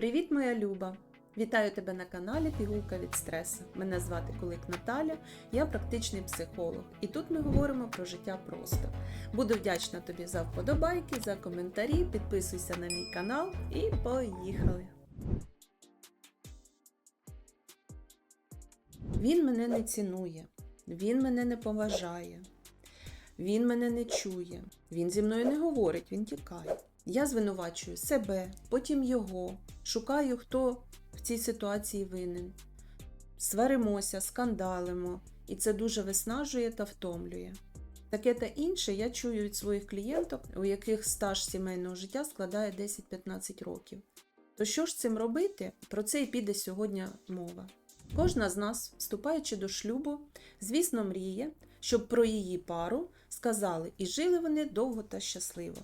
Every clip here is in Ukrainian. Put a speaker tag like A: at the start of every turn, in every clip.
A: Привіт, моя Люба! Вітаю тебе на каналі Пігулка від стресу. Мене звати Кулик Наталя, я практичний психолог, і тут ми говоримо про життя просто. Буду вдячна тобі за вподобайки, за коментарі, підписуйся на мій канал і поїхали! Він мене не цінує, він мене не поважає, він мене не чує, він зі мною не говорить, він тікає. Я звинувачую себе, потім його, шукаю, хто в цій ситуації винен. Сваримося, скандалимо, і це дуже виснажує та втомлює. Таке та інше я чую від своїх клієнток, у яких стаж сімейного життя складає 10-15 років. То що ж цим робити? Про це і піде сьогодні мова. Кожна з нас, вступаючи до шлюбу, звісно, мріє, щоб про її пару сказали і жили вони довго та щасливо.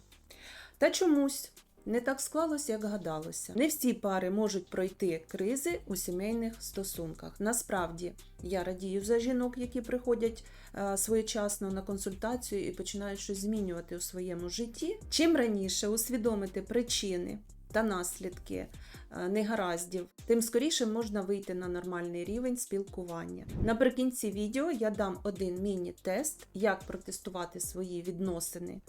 A: Та чомусь не так склалось, як гадалося. Не всі пари можуть пройти кризи у сімейних стосунках. Насправді, я радію за жінок, які приходять е, своєчасно на консультацію і починають щось змінювати у своєму житті. Чим раніше усвідомити причини та наслідки е, негараздів, тим скоріше можна вийти на нормальний рівень спілкування. Наприкінці відео я дам один міні-тест, як протестувати свої відносини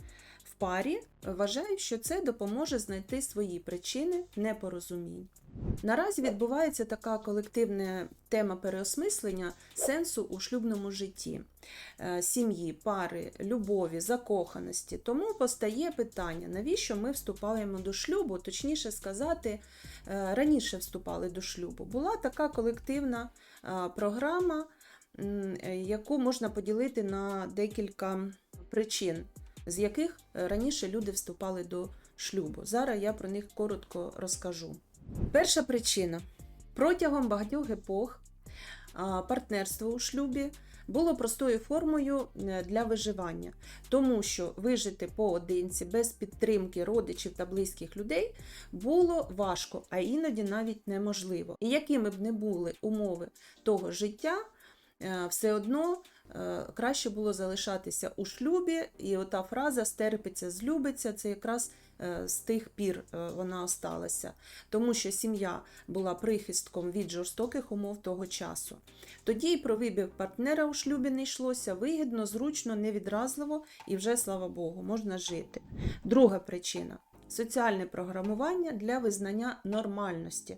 A: парі. Вважаю, що це допоможе знайти свої причини непорозумінь. Наразі відбувається така колективна тема переосмислення сенсу у шлюбному житті, е, сім'ї, пари, любові, закоханості. Тому постає питання, навіщо ми вступаємо до шлюбу, точніше сказати, е, раніше вступали до шлюбу. Була така колективна е, програма, яку можна поділити на декілька причин, з яких е, раніше люди вступали до шлюбу. Зараз я про них коротко розкажу. Перша причина. Протягом багатьох епох партнерство у шлюбі було простою формою е, для виживання, тому що вижити поодинці без підтримки родичів та близьких людей було важко, а іноді навіть неможливо. І якими б не були умови того життя, е, все одно краще було залишатися у шлюбі, і ота фраза стерпиться, злюбиться це якраз е, з тих пір е, вона осталася, тому що сім'я була прихистком від жорстоких умов того часу. Тоді й про вибір партнера у шлюбі не йшлося вигідно, зручно, невідразливо і вже, слава Богу, можна жити. Друга причина. Соціальне програмування для визнання нормальності.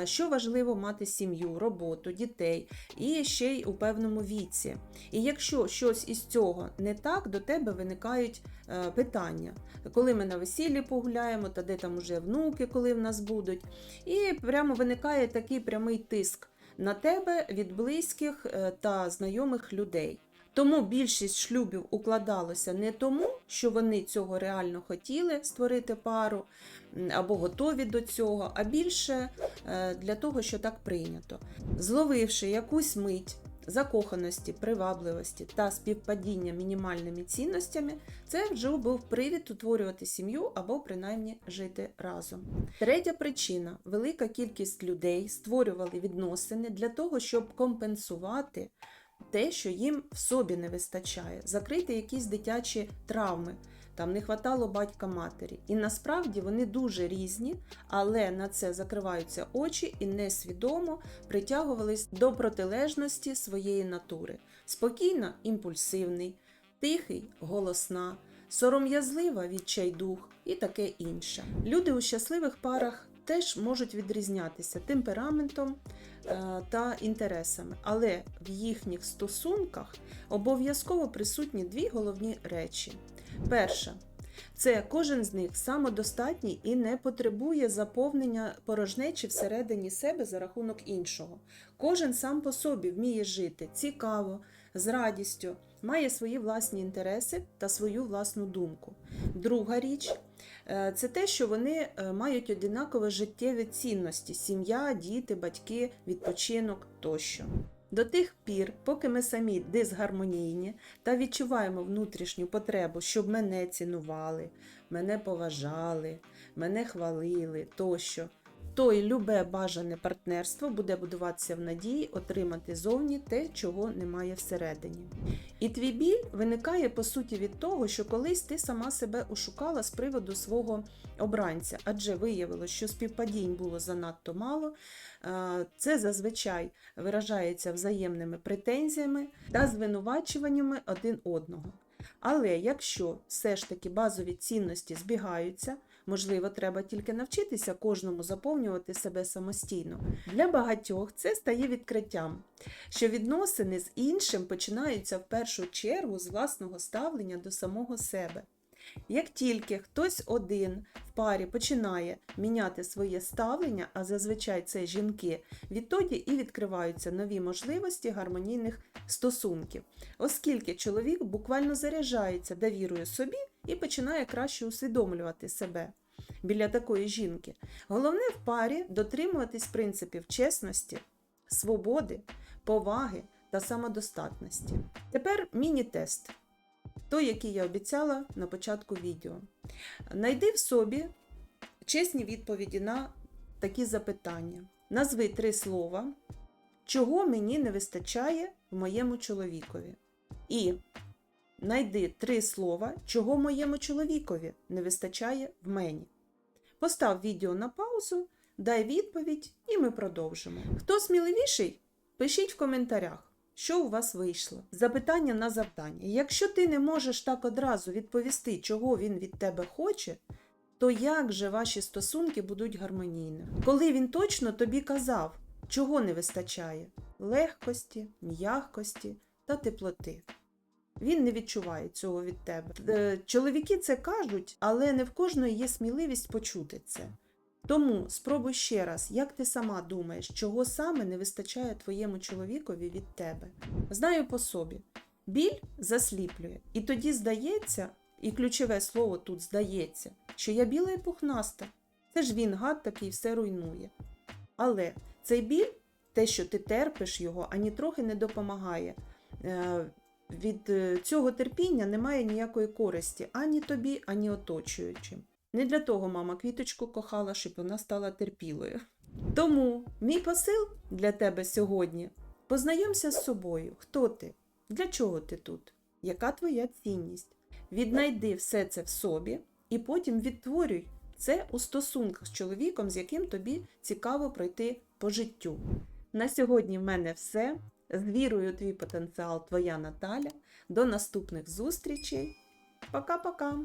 A: Е, Що важливо мати сім'ю, роботу, дітей і ще й у певному віці. І якщо щось із цього не так, до тебе виникають е, питання, коли ми на весіллі погуляємо, та де там уже внуки, коли в нас будуть. І прямо виникає такий прямий тиск на тебе від близьких е, та знайомих людей. Тому більшість шлюбів укладалося не тому, що вони цього реально хотіли створити пару або готові до цього, а більше е, для того, що так прийнято. Зловивши якусь мить закоханості, привабливості та співпадіння мінімальними цінностями, це вже був привід утворювати сім'ю або принаймні жити разом. Третя причина велика кількість людей створювали відносини для того, щоб компенсувати те, що їм в собі не вистачає, закрити якісь дитячі травми. Там не хватало батька матері. І насправді вони дуже різні, але на це закриваються очі і несвідомо притягувались до протилежності своєї натури. Спокійна імпульсивний, тихий голосна, сором'язлива відчайдух і таке інше. Люди у щасливих парах теж можуть відрізнятися темпераментом е, та інтересами, але в їхніх стосунках обов'язково присутні дві головні речі. Перша це кожен з них самодостатній і не потребує заповнення порожнечі всередині себе за рахунок іншого. Кожен сам по собі вміє жити цікаво, з радістю, має свої власні інтереси та свою власну думку. Друга річ е, це те, що вони е, мають одинакові життєві цінності: сім'я, діти, батьки, відпочинок тощо. До тих пір, поки ми самі дисгармонійні та відчуваємо внутрішню потребу, щоб мене цінували, мене поважали, мене хвалили тощо, то й любе бажане партнерство буде будуватися в надії отримати зовні те, чого немає всередині. І твій біль виникає по суті від того, що колись ти сама себе ошукала з приводу свого обранця, адже виявилось, що співпадінь було занадто мало. Е, Це зазвичай виражається взаємними претензіями та звинувачуваннями один одного. Але якщо все ж таки базові цінності збігаються, можливо, треба тільки навчитися кожному заповнювати себе самостійно. Для багатьох це стає відкриттям, що відносини з іншим починаються в першу чергу з власного ставлення до самого себе. Як тільки хтось один в парі починає міняти своє ставлення, а зазвичай це жінки, відтоді і відкриваються нові можливості гармонійних стосунків, оскільки чоловік буквально заряджається довірою собі і починає краще усвідомлювати себе біля такої жінки. Головне в парі дотримуватись принципів чесності, свободи, поваги та самодостатності. Тепер міні-тест той, який я обіцяла на початку відео. Найди в собі чесні відповіді на такі запитання. Назви три слова, чого мені не вистачає в моєму чоловікові. І найди три слова, чого моєму чоловікові не вистачає в мені. Постав відео на паузу, дай відповідь, і ми продовжимо. Хто сміливіший? Пишіть в коментарях що у вас вийшло. Запитання на завдання. Якщо ти не можеш так одразу відповісти, чого він від тебе хоче, то як же ваші стосунки будуть гармонійними? Коли він точно тобі казав, чого не вистачає легкості, м'якості та теплоти. Він не відчуває цього від тебе. Е, Чоловіки це кажуть, але не в кожної є сміливість почути це. Тому спробуй ще раз, як ти сама думаєш, чого саме не вистачає твоєму чоловікові від тебе. Знаю по собі. Біль засліплює, і тоді здається, і ключове слово тут здається, що я біла і пухнаста. Це ж він гад такий все руйнує. Але цей біль, те, що ти терпиш його, ані трохи не допомагає. Від е, цього терпіння немає ніякої користі ані тобі, ані оточуючим. Не для того мама квіточку кохала, щоб вона стала терпілою. Тому мій посил для тебе сьогодні познайомся з собою. Хто ти? Для чого ти тут? Яка твоя цінність? Віднайди все це в собі і потім відтворюй це у стосунках з чоловіком, з яким тобі цікаво пройти по життю. На сьогодні в мене все. З вірою твій потенціал, твоя Наталя. До наступних зустрічей. Пока-пока!